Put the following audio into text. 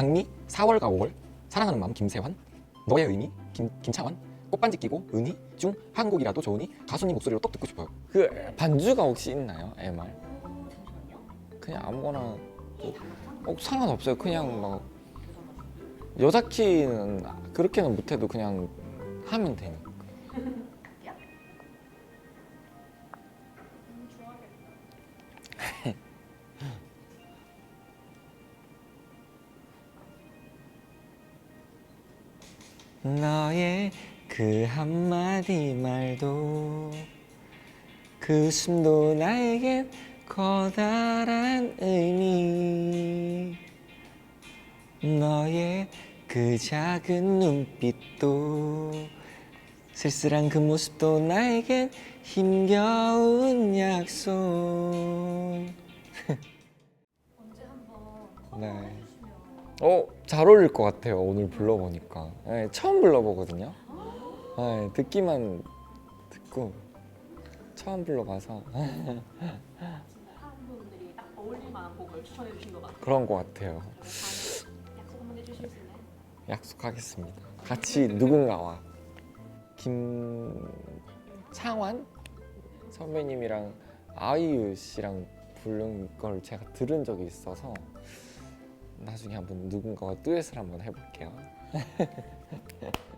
장미 4월과 5월 사랑하는 마음 김세환 너의 의미 김, 김창완 꽃반지 끼고 은희 중 한 곡이라도 좋으니 가수님 목소리로 또 듣고 싶어요 그 반주가 혹시 있나요? MR? 그냥 아무거나 키 어, 상관없어요 그냥 막 여자 키는 그렇게는 못해도 그냥 하면 되니까 너의 그 한마디 말도 그 숨도 나에겐 커다란 의미 너의 그 작은 눈빛도 쓸쓸한 그 모습도 나에겐 힘겨운 약속 언제 한번 네. 어, 잘 어울릴 것 같아요. 오늘 불러보니까. 네, 처음 불러보거든요. 네, 듣기만 듣고 처음 불러봐서 하는 분들이 딱 어울릴 만한 곡을 추천해 주신 것 같아요. 그런 것 같아요. 다음에 약속 한번 해주실 수 있나요? 약속하겠습니다. 같이 누군가와 김창완 선배님이랑 아이유 씨랑 부른 걸 제가 들은 적이 있어서 나중에 한번 누군가와 듀엣을 한번 해볼게요.